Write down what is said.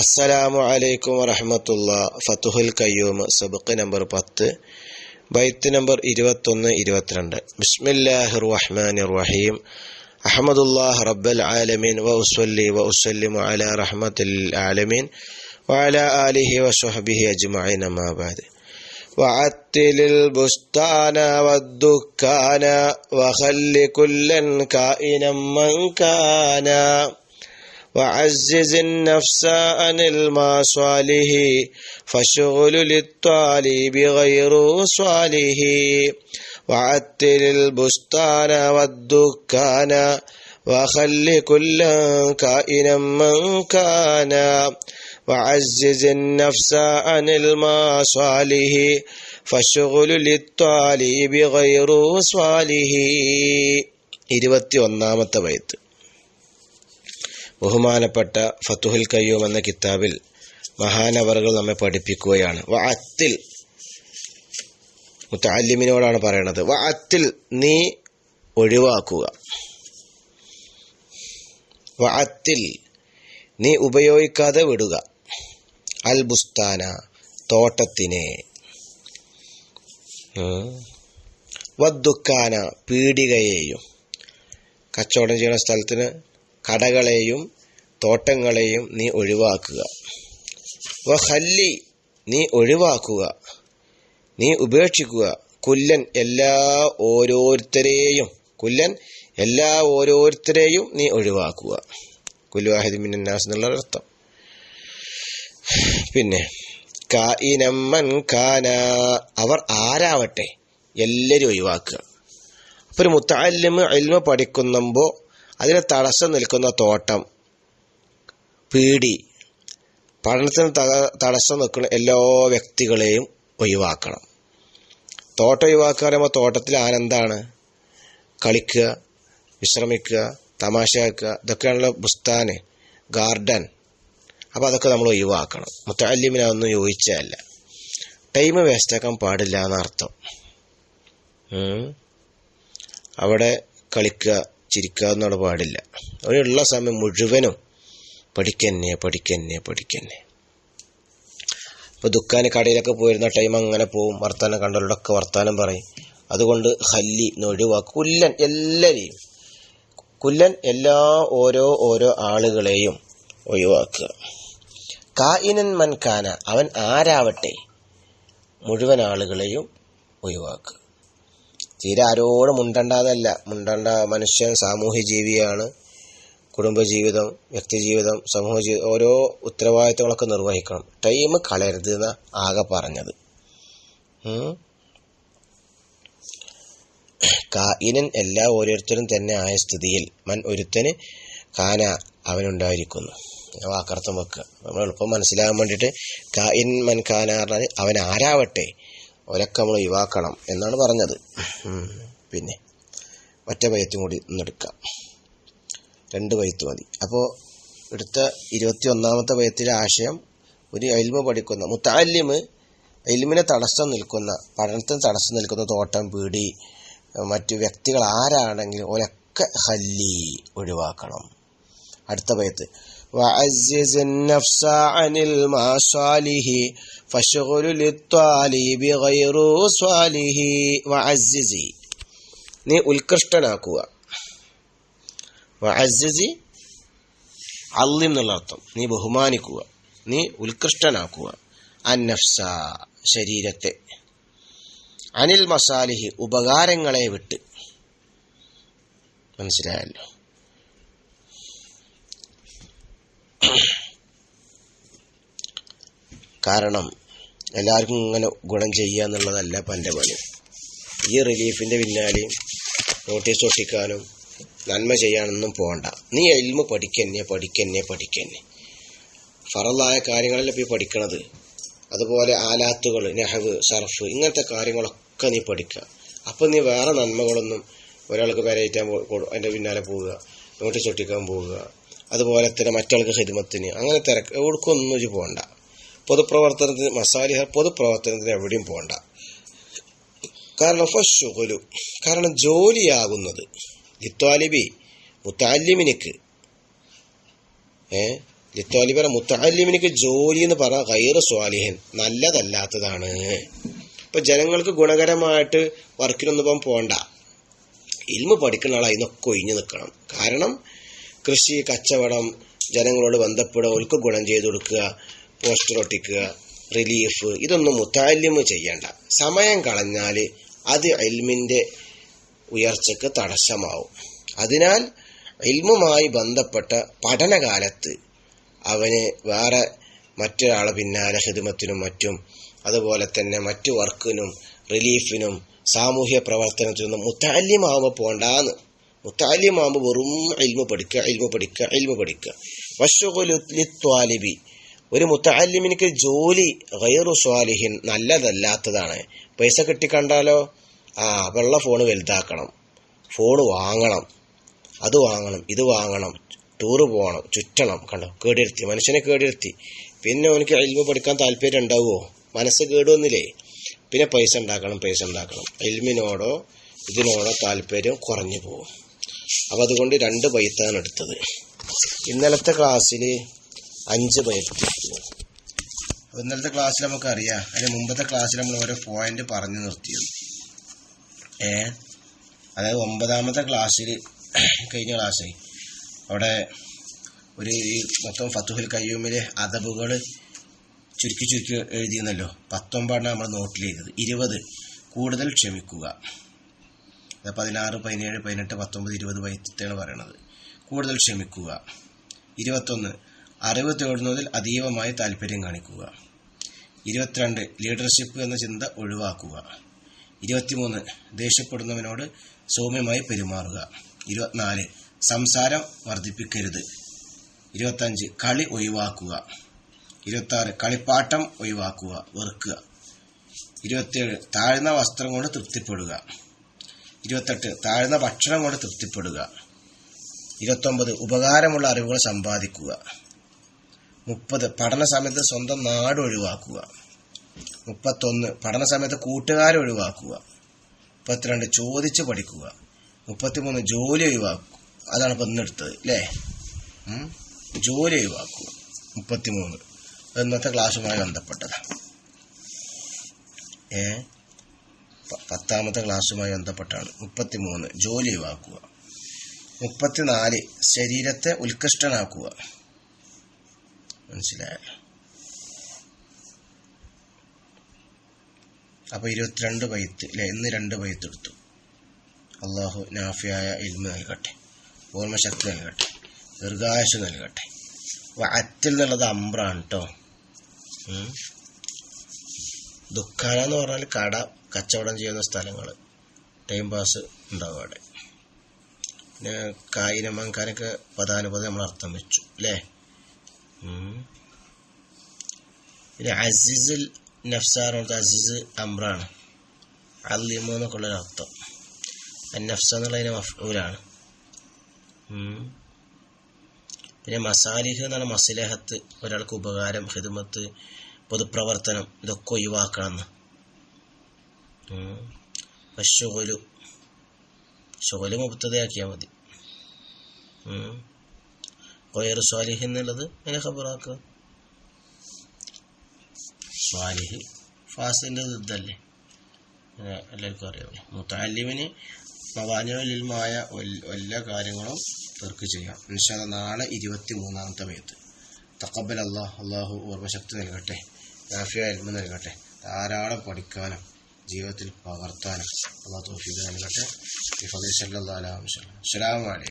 അസ്സലാമു അലൈക്കും വറഹമത്തുള്ള ഫത്തുഹുൽ കയ്യൂം സബുക്ക് നമ്പർ പത്ത് ബൈത്ത് നമ്പർ ഇരുപത്തൊന്ന് ഇരുപത്തിരണ്ട് ബിസ്മില്ലാഹിർ റഹ്മാനിർ റഹീം അഹമ്മദുല്ലാഹ് റബ്ബൽ ആലമീൻ വ ഉസ്വല്ലി വ ഉസ്വല്ലിമു അല റഹ്മത്തുൽ ആലമീൻ وعلى آله وصحبه أجمعين ما بعد وعتل البستان والدكان وخل كلا كائنا من كان وعزز النفس عن المصالح فالشغل للطالب غير صالح وعتل البستان والدكان وخل كلا كائنا من كان وعزز النفس عن المصالح فالشغل للطالب غير صالح ഇരുപത്തി ഒന്നാമത്തെ വയത്ത് ബഹുമാനപ്പെട്ട ഫത്തുഹുൽ കയ്യൂം എന്ന കിതാബിൽ മഹാനവറുകൾ നമ്മെ പഠിപ്പിക്കുകയാണ്. വ അത്തിൽ മുത്തല്ലിമിനോടാണ് പറയണത്. വ അത്തിൽ നീ ഒഴിവാക്കുക. വ അത്തിൽ നീ ഉപയോഗിക്കാതെ വിടുക. അൽ ബുസ്താന തോട്ടത്തിനെ. വദ്ദുക്കാന പീടികയെയും. കച്ചവടം ചെയ്യുന്ന സ്ഥലത്തിന് കടകളെയും തോട്ടങ്ങളെയും നീ ഒഴിവാക്കുക. വഹല്ലി നീ ഒഴിവാക്കുക. നീ ഉപേക്ഷിക്കുക. കുല്ലൻ എല്ലാ ഓരോരുത്തരെയും കുല്ലൻ എല്ലാ ഓരോരുത്തരെയും നീ ഒഴിവാക്കുക. കുല്ലുവാഹിദ് മിന്നാസ് എന്നുള്ള അർത്ഥം. പിന്നെ കായിനമ്മൻ കാന അവർ ആരാവട്ടെ? എല്ലാവരും ഒഴിവാക്കുക. അപ്പോൾ ഒരു മുത്താലിമ് അൽമ പഠിക്കുമ്പോൾ അതിന് തടസ്സം നിൽക്കുന്ന തോട്ടം പീടി പഠനത്തിന് തടസ്സം നിൽക്കുന്ന എല്ലാ വ്യക്തികളെയും ഒഴിവാക്കണം. തോട്ടം ഒഴിവാക്കുക പറയുമ്പോൾ തോട്ടത്തിൽ ആനന്ദമാണ് കളിക്കുക വിശ്രമിക്കുക തമാശയാക്കുക ഇതൊക്കെയാണല്ലോ ബുസ്താന് ഗാർഡൻ. അപ്പോൾ അതൊക്കെ നമ്മൾ ഒഴിവാക്കണം. മുത്താലിമിനൊന്നും യോജിച്ചതല്ല. ടൈം വേസ്റ്റാക്കാൻ പാടില്ല എന്നർത്ഥം. അവിടെ കളിക്കുക ചിരിക്കുക എന്നുള്ള പാടില്ല. അവരുള്ള സമയം മുഴുവനും പഠിക്കന്നെ പഠിക്കന്നെ പഠിക്കന്നെ. ഇപ്പോൾ ദുഃഖാന് കടയിലൊക്കെ പോയിരുന്ന ടൈം അങ്ങനെ പോവും. വർത്താനം കണ്ടവരോടൊക്കെ വർത്താനം പറയും. അതുകൊണ്ട് ഹല്ലി ഒഴിവാക്കും. കുല്ലൻ എല്ലാവരെയും കുല്ലൻ എല്ലാ ഓരോ ഓരോ ആളുകളെയും ഒഴിവാക്കുക. കായിനൻ മൻകാന അവൻ ആരാവട്ടെ? മുഴുവൻ ആളുകളെയും ഒഴിവാക്കുക. തീരെ ആരോടും മുണ്ടണ്ടാതല്ല. മുണ്ടണ്ട മനുഷ്യൻ സാമൂഹ്യ ജീവിയാണ് കുടുംബജീവിതം വ്യക്തിജീവിതം സമൂഹ ജീവിതം ഓരോ ഉത്തരവാദിത്തങ്ങളൊക്കെ നിർവഹിക്കണം. ടൈം കളയരുത് എന്ന് ആകെ പറഞ്ഞത്. കായിനൻ എല്ലാ ഓരോരുത്തരും തന്നെ ആയ സ്ഥിതിയിൽ മൻ ഒരുത്തന് കാന അവനുണ്ടായിരിക്കുന്നു. വാക്കർത്ഥം വെക്കുക. നമ്മൾ എളുപ്പം മനസ്സിലാകാൻ വേണ്ടിയിട്ട് കായിൻ മൻ കാന പറഞ്ഞാൽ അവൻ ആരാവട്ടെ? ഒരൊക്കെ നമ്മൾ ഒഴിവാക്കണം എന്നാണ് പറഞ്ഞത്. പിന്നെ ഒറ്റ പയ്യത്തും കൂടി ഒന്നെടുക്കാം രണ്ട് പയ്യത്ത് മതി. അപ്പോൾ എടുത്ത ഇരുപത്തി ഒന്നാമത്തെ പയ്യത്തിലെ ആശയം ഒരു അയിൽമ പഠിക്കുന്ന മുത്താലിമ് എൽമിനെ തടസ്സം നിൽക്കുന്ന പഠനത്തിന് തടസ്സം നിൽക്കുന്ന തോട്ടം പീടി മറ്റു വ്യക്തികൾ ആരാണെങ്കിലും ഒരൊക്കെ ഹല്ലി ഒഴിവാക്കണം. അടുത്ത ബൈത്ത് وعزز النفس عن المصالح فشغل للطالب غير صالح وعززي നീ ഉത്കൃഷ്ടനാക്കുക വഅസ്സിസി അള്ളി എന്നുള്ള അർത്ഥം നീ ബഹുമാനിക്കുക നീ ഉത്കൃഷ്ടനാക്കുക അന്നഫ്സ ശരീരത്തെ അനിൽ മസാലിഹി ഉപകാരങ്ങളെ വിട്ട് മനസ്സിലായല്ലോ കാരണം എല്ലാവർക്കും ഇങ്ങനെ ഗുണം ചെയ്യുക എന്നുള്ളതല്ല പന്റെ പണി. ഈ റിലീഫിന്റെ പിന്നാലെയും നോട്ടീസ് ഒട്ടിക്കാനും നന്മ ചെയ്യാനൊന്നും പോകണ്ട. നീ എൽമ പഠിക്കന്നെ പഠിക്കന്നെ പഠിക്കന്നെ. ഫറലായ കാര്യങ്ങളല്ല ഇപ്പോൾ പഠിക്കണത്? അതുപോലെ ആലാത്തുകൾ നെഹവ് സർഫ് ഇങ്ങനത്തെ കാര്യങ്ങളൊക്കെ നീ പഠിക്കുക. അപ്പം നീ വേറെ നന്മകളൊന്നും ഒരാൾക്ക് വരയറ്റാൻ അതിന്റെ പിന്നാലെ പോവുക നോട്ടീസ് ഒട്ടിക്കാൻ പോവുക. അതുപോലെ തന്നെ മറ്റാൾക്ക് ഹിദ്മത്തിന് അങ്ങനെ തിരക്ക് എവിടേക്കൊന്നും ഒരു പോകണ്ട പൊതുപ്രവർത്തനത്തിന് മസാലിഹ പൊതുപ്രവർത്തനത്തിന് എവിടെയും പോകണ്ട കാരണം ഫഷുഗുലു കാരണം ജോലിയാകുന്നത് ലിത്വാലിബി മുത്താലിമിനിക്ക്. ഏ? ലിത്തോലിബിനെ മുത്താലിമിനിക്ക് ജോലി എന്ന് പറഞ്ഞാൽ ഗൈറ് സ്വാലിഹൻ നല്ലതല്ലാത്തതാണ്. ഇപ്പൊ ജനങ്ങൾക്ക് ഗുണകരമായിട്ട് വർക്കിനൊന്നും പോകണ്ട ഇൽമ പഠിക്കുന്ന ആൾ അതിനൊക്കെ ഒഴിഞ്ഞു നിൽക്കണം കാരണം കൃഷി കച്ചവടം ജനങ്ങളോട് ബന്ധപ്പെടുക അവർക്ക് ഗുണം ചെയ്തു കൊടുക്കുക പോസ്റ്റർ ഒട്ടിക്കുക റിലീഫ് ഇതൊന്നും മുത്താല്യം ചെയ്യണ്ട. സമയം കളഞ്ഞാൽ അത് എൽമിന്റെ ഉയർച്ചയ്ക്ക് തടസ്സമാവും. അതിനാൽ ഇൽമുമായി ബന്ധപ്പെട്ട പഠനകാലത്ത് അവന് വേറെ മറ്റൊരാളെ പിന്നാലെ ഹിദമത്തിനും മറ്റും അതുപോലെ തന്നെ മറ്റു വർക്കിനും റിലീഫിനും സാമൂഹ്യ പ്രവർത്തനത്തിനൊന്നും മുത്താല്യമാവുമ്പോൾ പോണ്ടാന്ന്. മുത്താല്യമാവുമ്പോൾ വെറും ഇൽമ പഠിക്കുക ഇൽമ പഠിക്കുക ഇൽമ പഠിക്കുക വശുലിത്വാലിബി ഒരു മുത്താലിമിനിക്ക് ജോലി ഗൈറു സ്വാലിഹിൻ നല്ലതല്ലാത്തതാണ്. പൈസ കിട്ടിക്കണ്ടാലോ? ആ വെള്ള ഫോൺ വലുതാക്കണം. ഫോൺ വാങ്ങണം. അത് വാങ്ങണം ഇത് വാങ്ങണം ടൂറ് പോകണം ചുറ്റണം. കണ്ടോ? കേടിരുത്തി. മനുഷ്യനെ കേടിരുത്തി. പിന്നെ അവനക്ക് അൽമ പഠിക്കാൻ താല്പര്യം ഉണ്ടാവുമോ മനസ്സ് കേടുവന്നില്ലേ? പിന്നെ പൈസ ഉണ്ടാക്കണം പൈസ ഉണ്ടാക്കണം. അൽമിനോടോ ഇതിനോടോ താല്പര്യം കുറഞ്ഞു പോകും. അപ്പം അതുകൊണ്ട് രണ്ട് ബൈത്താണ് എടുത്തത്. ഇന്നലത്തെ ക്ലാസ്സിൽ അഞ്ച് അപ്പോൾ ഇന്നലത്തെ ക്ലാസ്സിൽ നമുക്കറിയാം. അതിന് മുമ്പത്തെ ക്ലാസ്സിൽ നമ്മൾ ഓരോ പോയിന്റ് പറഞ്ഞു നിർത്തിയത്. ഏ? അതായത് ഒമ്പതാമത്തെ ക്ലാസ്സിൽ കഴിഞ്ഞ ക്ലാസ്സായി. അവിടെ ഒരു ഈ മൊത്തം ഫത്തുഹുൽ കയ്യൂമിലെ അതബുകൾ ചുരുക്കി ചുരുക്കി എഴുതിയെന്നല്ലോ. പത്തൊമ്പതാണ് നമ്മൾ നോട്ടിൽ ചെയ്തത് ഇരുപത്. കൂടുതൽ ക്ഷമിക്കുക. പതിനാറ് പതിനേഴ് പതിനെട്ട് പത്തൊമ്പത് ഇരുപത് വൈദ്യത്തെയാണ് പറയണത്. കൂടുതൽ ക്ഷമിക്കുക. ഇരുപത്തൊന്ന് അറിവ് തേടുന്നതിൽ അതീവമായി താല്പര്യം കാണിക്കുക. ഇരുപത്തിരണ്ട് ലീഡർഷിപ്പ് എന്ന ചിന്ത ഒഴിവാക്കുക. ഇരുപത്തിമൂന്ന് ദേഷ്യപ്പെടുന്നവനോട് സൗമ്യമായി പെരുമാറുക. ഇരുപത്തിനാല് സംസാരം വർദ്ധിപ്പിക്കരുത്. ഇരുപത്തഞ്ച് കളി ഒഴിവാക്കുക. ഇരുപത്താറ് കളിപ്പാട്ടം ഒഴിവാക്കുക വെറുക്കുക. ഇരുപത്തിയേഴ് താഴ്ന്ന വസ്ത്രം കൊണ്ട് തൃപ്തിപ്പെടുക. ഇരുപത്തെട്ട്. താഴ്ന്ന ഭക്ഷണം കൊണ്ട് തൃപ്തിപ്പെടുക. ഇരുപത്തൊമ്പത്. ഉപകാരമുള്ള അറിവുകൾ സമ്പാദിക്കുക. മുപ്പത്. പഠന സമയത്ത് സ്വന്തം നാട് ഒഴിവാക്കുക. മുപ്പത്തൊന്ന്. പഠന സമയത്ത് കൂട്ടുകാരെ ഒഴിവാക്കുക. മുപ്പത്തിരണ്ട്. ചോദിച്ച് പഠിക്കുക. മുപ്പത്തിമൂന്ന്. ജോലി ഒഴിവാക്കുക. അതാണ് ഇപ്പം ഇന്നെടുത്തത് അല്ലേ? ജോലി ഒഴിവാക്കുക. മുപ്പത്തിമൂന്ന്. ഇന്നത്തെ ക്ലാസ്സുമായി ബന്ധപ്പെട്ടതാണ് ഏ? പത്താമത്തെ ക്ലാസ്സുമായി ബന്ധപ്പെട്ടാണ്. മുപ്പത്തിമൂന്ന് ജോലി ഒഴിവാക്കുക മുപ്പത്തിനാല് ശരീരത്തെ ഉത്കൃഷ്ടനാക്കുക. മനസ്സിലായല്ലോ? അപ്പൊ ഇരുപത്തിരണ്ട് വയത്ത് അല്ലെ ഇന്ന് രണ്ട് വയത്ത് എടുത്തു. അള്ളാഹു നാഫിയായ ഇൽമ നൽകട്ടെ. ഓർമ്മശക്തി നൽകട്ടെ. ദീർഘായുസ് നൽകട്ടെ. അറ്റിൽ എന്നുള്ളത് അമ്പ്രാണ് കേട്ടോ ദുഃഖാന എന്ന് പറഞ്ഞാൽ കട കച്ചവടം ചെയ്യുന്ന സ്ഥലങ്ങൾ. ടൈം പാസ് ഉണ്ടാവും അവിടെ. പിന്നെ കായിനം മങ്കാനൊക്കെ നമ്മൾ അർത്ഥം വെച്ചു അല്ലേ. പിന്നെ അസിസിൽ നഫ്സാറുണ്ട് അസിസ് അമ്രാണ്. അല്ലിമോ എന്നൊക്കെ ഉള്ളൊരു അർത്ഥം. നഫ്സ എന്നുള്ളതിന് മഫൂലാണ് പിന്നെ മസാലിഹ് എന്നാണ് മസിലഹത്ത്. ഒരാൾക്ക് ഉപകാരം ഹിദ്മത്ത് പൊതുപ്രവർത്തനം ഇതൊക്കെ ഒഴിവാക്കണം എന്ന് ഷുഗലു. ഷുഗൽ മുക്തതയാക്കിയാൽ മതി. കൊയർ സ്വാലിഹ് എന്നുള്ളത് അതിനെ ഖബറാക്കുക? സ്വാലിഹ് ഫാസിന്റെ ഇതല്ലേ? എല്ലാവർക്കും അറിയാമല്ലേ മുത്താലിമിന് മവാനുലിൽമായ എല്ലാ കാര്യങ്ങളും പേർക്ക് ചെയ്യാം. എന്നുവെച്ചാൽ നാളെ ഇരുപത്തി മൂന്നാമത്തെ മേത്ത് തക്കബൽ അള്ളാഹ് അള്ളാഹു ഓർമ്മശക്തി നൽകട്ടെ. നാഫിയ എൽമ നൽകട്ടെ. ധാരാളം പഠിക്കാനും ജീവിതത്തിൽ പകർത്താനും അള്ളാഹു തോഫിക്ക് നൽകട്ടെ. അലൈഹി വസല്ലം. അസ്സലാമു അലൈക്കും.